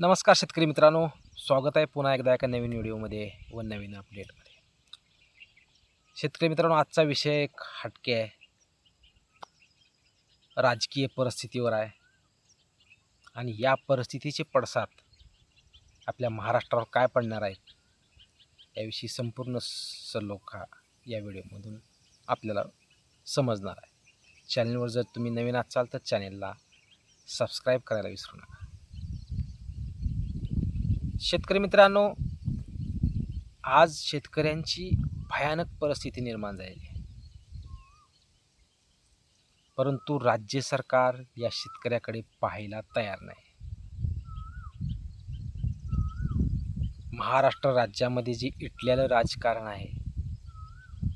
नमस्कार शेतकरी मित्रांनो स्वागत आहे पुन्हा एकदा एका नवीन व्हिडिओमध्ये व नवीन अपडेटमध्ये शेतकरी मित्रांनो आजचा विषय एक हटके आहे. राजकीय परिस्थितीवर आहे. आणि या परिस्थितीचे पडसाद आपल्या महाराष्ट्रावर काय पडणार आहेत याविषयी संपूर्ण सलोखा या व्हिडिओमधून आपल्याला समजणार आहे. चॅनलवर जर तुम्ही नवीन असाल तर चॅनेलला सबस्क्राईब करायला विसरू नका. शेतकरी मित्रांनो आज शेतकऱ्यांची भयानक परिस्थिती निर्माण झालेली आहे. परंतु राज्य सरकार या शेतकऱ्याकडे पाहायला तयार नाही. महाराष्ट्र राज्यामध्ये जे इटलेलं राजकारण आहे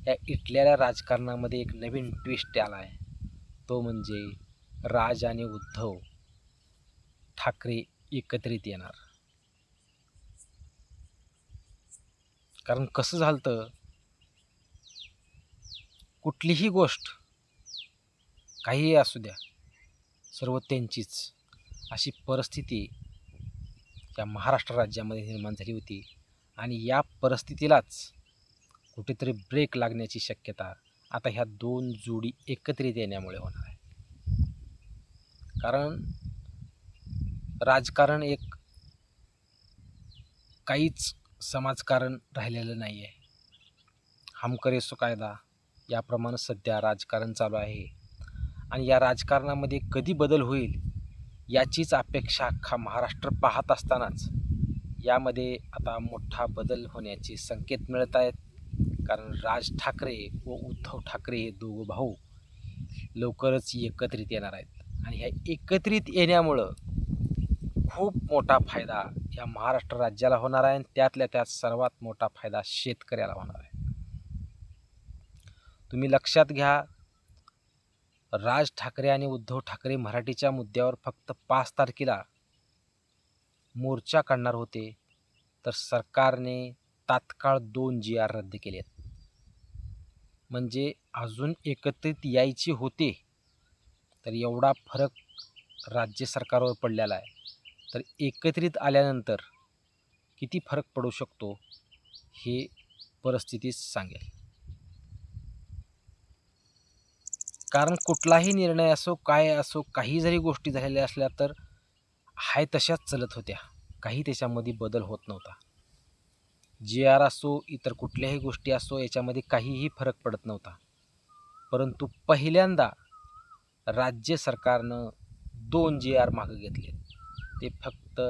या इटलेल्या राजकारणामध्ये एक नवीन ट्विस्ट आला आहे तो म्हणजे राज आणि उद्धव ठाकरे एकत्रित येणार. कारण कसं झालं तर कुठलीही गोष्ट काहीही असू द्या सर्व त्यांचीच. अशी परिस्थिती या महाराष्ट्र राज्यामध्ये निर्माण झाली होती. आणि या परिस्थितीलाच कुठेतरी ब्रेक लागण्याची शक्यता आता ह्या दोन जोडी एकत्रित येण्यामुळे होणार आहे. कारण राजकारण एक काहीच समाजकारण राहिलेलं नाही आहे हम करे कायदा याप्रमाणे सध्या राजकारण चालू आहे. आणि या राजकारणामध्ये कधी बदल होईल याचीच अपेक्षा अख्खा महाराष्ट्र पाहत असतानाच. यामध्ये आता मोठा बदल होण्याचे संकेत मिळत आहेत. कारण राज ठाकरे व उद्धव ठाकरे हे दोघं भाऊ लवकरच एकत्रित येणार आहेत. आणि ह्या एकत्रित येण्यामुळं खूप मोठा फायदा या महाराष्ट्र राज्याला होणार आहे आणि त्यातल्या त्यात सर्वात मोठा फायदा शेतकऱ्याला होणार आहे. तुम्ही लक्षात घ्या राज ठाकरे आणि उद्धव ठाकरे मराठीच्या मुद्द्यावर फक्त पाच तारखेला मोर्चा काढणार होते तर सरकारने तात्काळ दोन जी आर रद्द केले आहेत म्हणजे अजून एकत्रित यायचे होते तर एवढा फरक राज्य सरकारवर पडलेला आहे. तर एकत्रित आल्यानंतर किती फरक पडू शकतो हे परिस्थितीच सांगेल. कारण कुठलाही निर्णय असो काय असो काही जरी गोष्टी झालेल्या असल्या तर हाय तशाच चलत होत्या. काही त्याच्यामध्ये बदल होत नव्हता. जी आर असो इतर कुठल्याही गोष्टी असो याच्यामध्ये काहीही फरक पडत नव्हता. परंतु पहिल्यांदा राज्य सरकारनं दोन जी आर मागं घेतले ते फक्त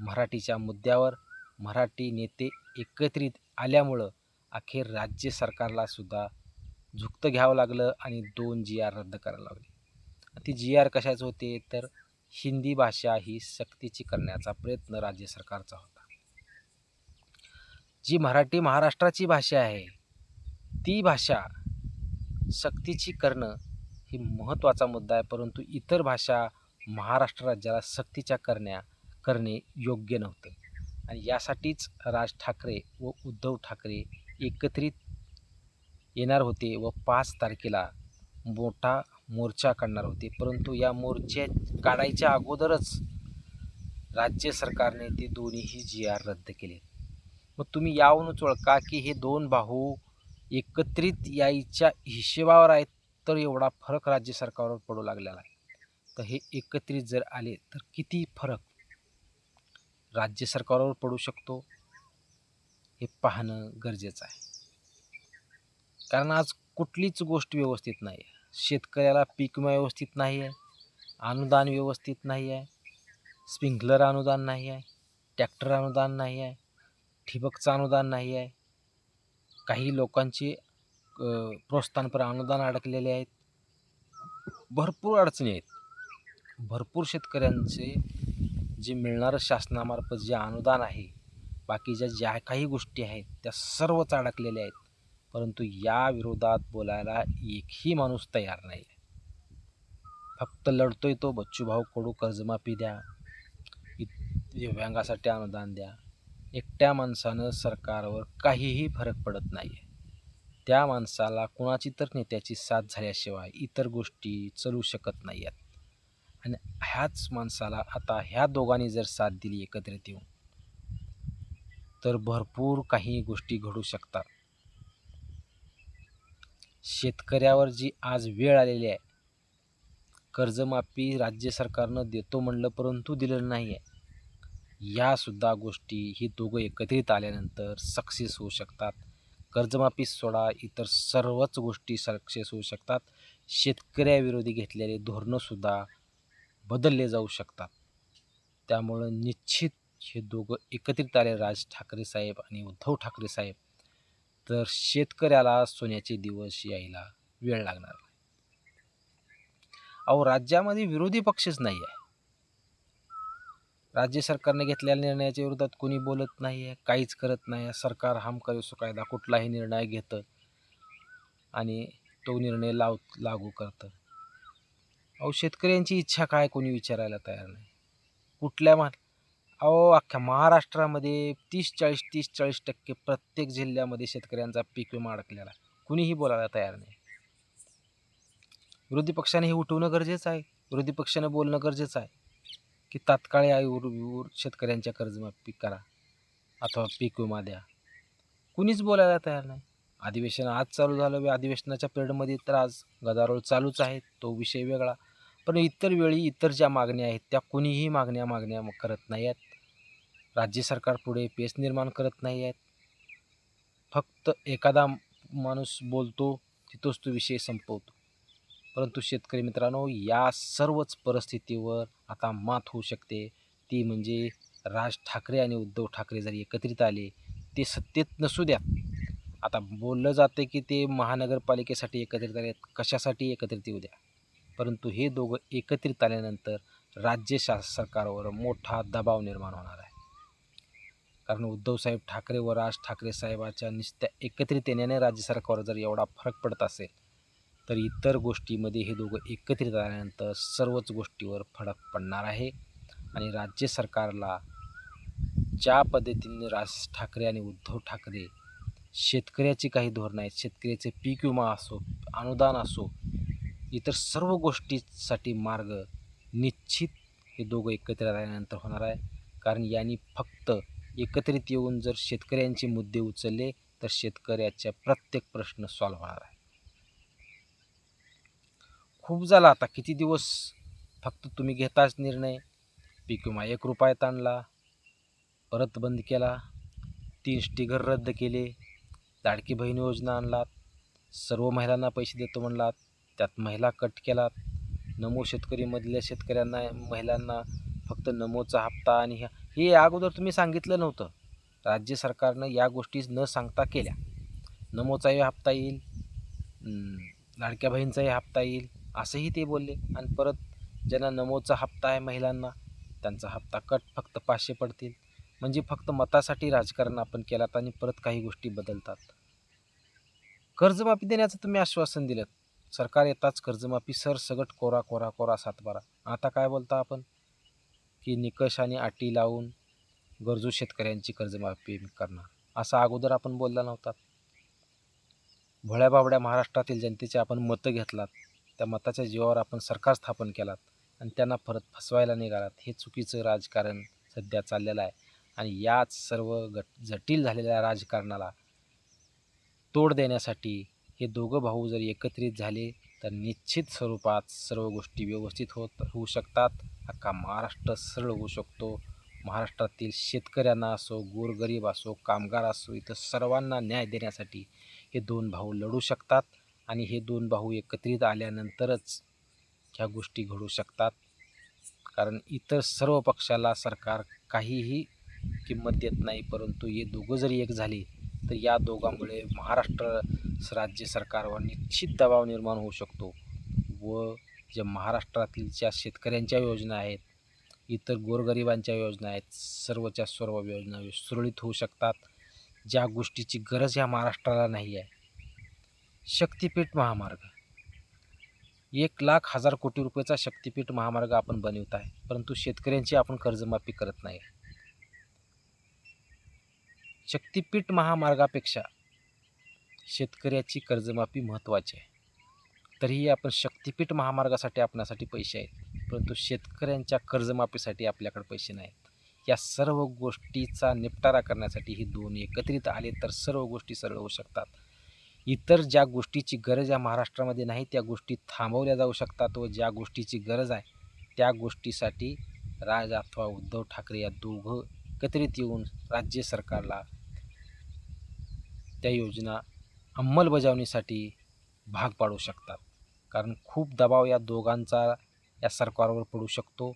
मराठीच्या मुद्द्यावर मराठी नेते एकत्रित आल्यामुळं अखेर राज्य सरकारला सुद्धा झुकतं घ्यावं लागलं आणि दोन जी आर रद्द करायला लागले. ती जी आर कशाचे होते? तर हिंदी भाषा ही सक्तीची करण्याचा प्रयत्न राज्य सरकारचा होता. जी मराठी महाराष्ट्राची भाषा आहे ती भाषा सक्तीची करणं ही महत्त्वाचा मुद्दा आहे परंतु इतर भाषा महाराष्ट्र राज्याला सक्तीच्या करण्या करणे योग्य नव्हते. आणि यासाठीच राज ठाकरे व उद्धव ठाकरे एकत्रित येणार होते व पाच तारखेला मोठा मोर्चा काढणार होते. परंतु या मोर्चे काढायच्या अगोदरच राज्य सरकारने ते दोन्हीही जी आर रद्द केले. मग तुम्ही यावरूनच ओळखा की हे दोन भाऊ एकत्रित यायच्या हिशेबावर आहेत तर एवढा फरक राज्य सरकारवर पडू लागलेला आहे. तर हे एकत्रित जर आले तर किती फरक राज्य सरकारवर पडू शकतो हे पाहणं गरजेचं आहे. कारण आज कुठलीच गोष्ट व्यवस्थित नाही आहे शेतकऱ्याला पीक विमा व्यवस्थित नाही आहे अनुदान व्यवस्थित नाही आहे स्प्रिंकलर अनुदान नाही आहे ट्रॅक्टर अनुदान नाही आहे ठिबकचं अनुदान नाही आहे काही लोकांचे प्रोत्साहनपर अनुदान अडकलेले आहेत. भरपूर अडचणी आहेत. भरपूर शेतकऱ्यांचे जे मिळणारं शासनामार्फत जे अनुदान आहे बाकीच्या ज्या काही गोष्टी आहेत त्या सर्वच अडकलेल्या आहेत. परंतु या विरोधात बोलायला एकही माणूस तयार नाही. फक्त लढतोय तो बच्चूभाऊ कडू कर्जमाफी द्या दिव्यांगासाठी अनुदान द्या. एकट्या माणसानं सरकारवर काहीही फरक पडत नाही आहे त्या माणसाला कुणाची तर नेत्याची साथ झाल्याशिवाय इतर गोष्टी चालू शकत नाही आहेत आणि ह्याच माणसाला आता ह्या दोघांनी जर साथ दिली एकत्रित येऊन तर भरपूर काही गोष्टी घडू शकतात. शेतकऱ्यावर जी आज वेळ आलेली आहे कर्जमाफी राज्य सरकारनं देतो म्हणलं परंतु दिलेलं नाही आहे यासुद्धा गोष्टी ही दोघं एकत्रित आल्यानंतर सक्सेस होऊ शकतात. कर्जमाफी सोडा इतर सर्वच गोष्टी सक्सेस होऊ शकतात. शेतकऱ्याविरोधी घेतलेले धोरणंसुद्धा बदलले जाऊ शकतात. त्यामुळं निश्चित हे दोघं एकत्रित आले राज ठाकरे साहेब आणि उद्धव ठाकरे साहेब. तर शेतकऱ्याला सोन्याचे दिवस यायला वेळ लागणार नाही. अहो राज्यामध्ये विरोधी पक्षच नाही आहे. राज्य सरकारने घेतलेल्या निर्णयाच्या विरोधात कोणी बोलत नाही आहे काहीच करत नाही आहे. सरकार हम करे सो कायदा कुठलाही निर्णय घेतं आणि तो निर्णय लाव लागू करतं. अहो शेतकऱ्यांची इच्छा काय कोणी विचारायला तयार नाही. कुठल्या मा अहो अख्ख्या महाराष्ट्रामध्ये तीस चाळीस तीस चाळीस टक्के प्रत्येक जिल्ह्यामध्ये शेतकऱ्यांचा पीक विमा अडकलेला कुणीही बोलायला तयार नाही. विरोधी पक्षाने हे उठवणं गरजेचं आहे. विरोधी पक्षाने बोलणं गरजेचं आहे की तात्काळ या ऊर शेतकऱ्यांच्या कर्जमाफी करा अथवा पीक विमा द्या. कुणीच बोलायला तयार नाही. अधिवेशन आज चालू झालं. अधिवेशनाच्या पिरियडमध्ये तर आज गदारोळ चालूच आहे. तो विषय वेगळा. पण इतर वेळी इतर ज्या मागण्या आहेत त्या कुणीही मागण्या मागण्या करत नाही आहेत राज्य सरकार पुढे पेच निर्माण करत नाही आहेत फक्त एखादा माणूस बोलतो तिथोच तो विषय संपवतो. परंतु शेतकरी मित्रांनो या सर्वच परिस्थितीवर आता मात होऊ शकते. ती म्हणजे राज ठाकरे आणि उद्धव ठाकरे जर एकत्रित आले ते सत्तेत नसू द्या आता बोललं जातं की ते महानगरपालिकेसाठी एकत्रित आले कशासाठी एकत्रित येऊ द्या? परंतु हे दोघं एकत्रित आल्यानंतर राज्य शास सरकारवर मोठा दबाव निर्माण होणार आहे. कारण उद्धवसाहेब ठाकरे व राज ठाकरे साहेबाच्या नुसत्या एकत्रित येण्याने राज्य सरकारवर जर एवढा फरक पडत असेल तर इतर गोष्टीमध्ये हे दोघं एकत्रित आल्यानंतर सर्वच गोष्टीवर फरक पडणार आहे आणि राज्य सरकारला ज्या पद्धतीने राज ठाकरे आणि उद्धव ठाकरे शेतकऱ्याची काही धोरणं आहेत शेतकऱ्याचे पीक विमा असो अनुदान असो इतर सर्व गोष्टीसाठी मार्ग निश्चित हे दोघं एकत्र आल्यानंतर होणार आहे. कारण यांनी फक्त एकत्रित येऊन जर शेतकऱ्यांचे मुद्दे उचलले तर शेतकऱ्याच्या प्रत्येक प्रश्न सॉल्व्ह होणार आहे. खूप झाला आता. किती दिवस फक्त तुम्ही घेताच निर्णय? पीक विमा एक रुपयात आणला परत बंद केला तीन स्टिगर रद्द केले लाडकी बहीण योजना आणलात सर्व महिलांना पैसे देतो म्हणलात त्यात महिला कट केलात नमो शेतकरीमधल्या शेतकऱ्यांना महिलांना फक्त नमोचा हप्ता आणि ह्या हे अगोदर तुम्ही सांगितलं नव्हतं. राज्य सरकारनं या गोष्टी न सांगता केल्या. नमोचाही हप्ता येईल लाडक्या बहीणचाही हप्ता येईल असंही ते बोलले. आणि परत ज्यांना नमोचा हप्ता आहे महिलांना त्यांचा हप्ता कट फक्त पाचशे पडतील. म्हणजे फक्त मतासाठी राजकारण आपण केलात आणि परत काही गोष्टी बदलतात. कर्जमाफी देण्याचं तुम्ही आश्वासन दिलं सरकार येताच कर्जमाफी सरसगट कोरा कोरा कोरा सातबारा. आता काय बोलता आपण? की निकष आणि अटी लावून गरजू शेतकऱ्यांची कर्जमाफी करणार. असा अगोदर आपण बोलला नव्हता. भोळ्या बाबड्या महाराष्ट्रातील जनतेचे आपण मतं घेतलात. त्या मताच्या जीवावर आपण सरकार स्थापन केलात आणि त्यांना परत फसवायला निघालात. हे चुकीचं राजकारण सध्या चाललेलं आहे. आणि याच सर्व गट जटिल झालेल्या राजकारणाला तोड देण्यासाठी हे दोघं भाऊ जर एकत्रित झाले तर निश्चित स्वरूपात सर्व गोष्टी व्यवस्थित होत होऊ शकतात. अख्खा महाराष्ट्र सरळ होऊ शकतो. महाराष्ट्रातील शेतकऱ्यांना असो गोरगरीब असो कामगार असो इथं सर्वांना न्याय देण्यासाठी हे दोन भाऊ लढू शकतात आणि हे दोन भाऊ एकत्रित आल्यानंतरच ह्या गोष्टी घडू शकतात. कारण इतर सर्व पक्षाला सरकार काहीही किंमत देत नाही परंतु हे दोघं जरी एक झाली तर या दोघांमुळे महाराष्ट्र राज्य सरकारवर निश्चित दबाव निर्माण होऊ शकतो व ज्या महाराष्ट्रातील ज्या शेतकऱ्यांच्या योजना आहेत इतर गोरगरिबांच्या योजना आहेत सर्वच्या सर्व योजना सुरळीत होऊ शकतात. ज्या गोष्टीची गरज ह्या महाराष्ट्राला नाही आहे. शक्तिपीठ महामार्ग. एक लाख हजार कोटी रुपयाचा शक्तिपीठ महामार्ग आपण बनवत आहे परंतु शेतकऱ्यांची आपण कर्जमाफी करत नाही. शक्तिपीठ महामार्गापेक्षा शेतकऱ्याची कर्जमाफी महत्त्वाची आहे. तरीही आपण शक्तिपीठ महामार्गासाठी आपणासाठी पैसे आहेत परंतु शेतकऱ्यांच्या कर्जमाफीसाठी आपल्याकडे पैसे नाहीत. या सर्व गोष्टीचा निपटारा करण्यासाठी ही दोन एकत्रित आले तर सर्व गोष्टी सरळ होऊ शकतात. इतर ज्या गोष्टीची गरज या महाराष्ट्रामध्ये नाही त्या गोष्टी थांबवल्या जाऊ शकतात व ज्या गोष्टीची गरज आहे त्या गोष्टीसाठी राज अथवा उद्धव ठाकरे या दोघं एकत्रित येऊन राज्य सरकारला त्या योजना अंमलबजावणीसाठी भाग पाडू शकतात. कारण खूप दबाव या दोघांचा या सरकारवर पडू शकतो.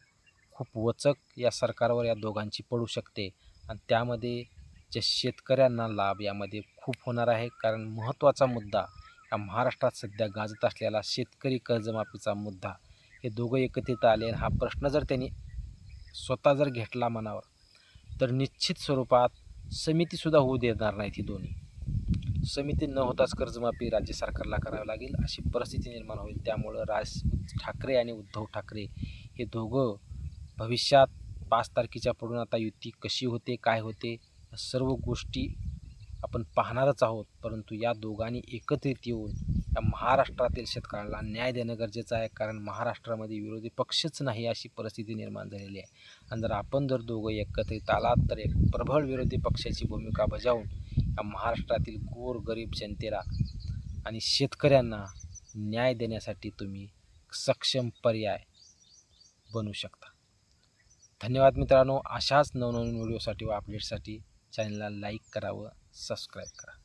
खूप वचक या सरकारवर या दोघांची पडू शकते. आणि त्यामध्ये जे शेतकऱ्यांना लाभ यामध्ये खूप होणार आहे. कारण महत्त्वाचा मुद्दा या महाराष्ट्रात सध्या गाजत असलेला शेतकरी कर्जमाफीचा मुद्दा हे दोघं एकत्रित आले आणि हा प्रश्न जर त्यांनी स्वतः जर घेतला मनावर तर निश्चित स्वरूपात समितीसुद्धा होऊ देणार नाहीत ही दोन्ही. समिती न होताच कर्जमाफी राज्य सरकारला करावी लागेल अशी परिस्थिती निर्माण होईल. त्यामुळं राज ठाकरे आणि उद्धव ठाकरे हे दोघं भविष्यात पाच तारखेच्या पुढून आता युती कशी होते काय होते सर्व गोष्टी आपण पाहणारच आहोत. परंतु या दोघांनी एकत्रित येऊन या महाराष्ट्रातील शेतकऱ्यांना न्याय देणं गरजेचं आहे. कारण महाराष्ट्रामध्ये विरोधी पक्षच नाही अशी परिस्थिती निर्माण झालेली आहे. आणि जर आपण जर दोघं एकत्रित आलात तर एक प्रबळ विरोधी पक्षाची भूमिका बजावून या महाराष्ट्रातील गोर गरीब जनतेला आणि शेतकऱ्यांना न्याय देण्यासाठी तुम्ही सक्षम पर्याय बनू शकता. धन्यवाद मित्रांनो. अशाच नवनवीन व्हिडिओसाठी व अपडेटसाठी चॅनलला लाईक करा व सबस्क्राईब करा.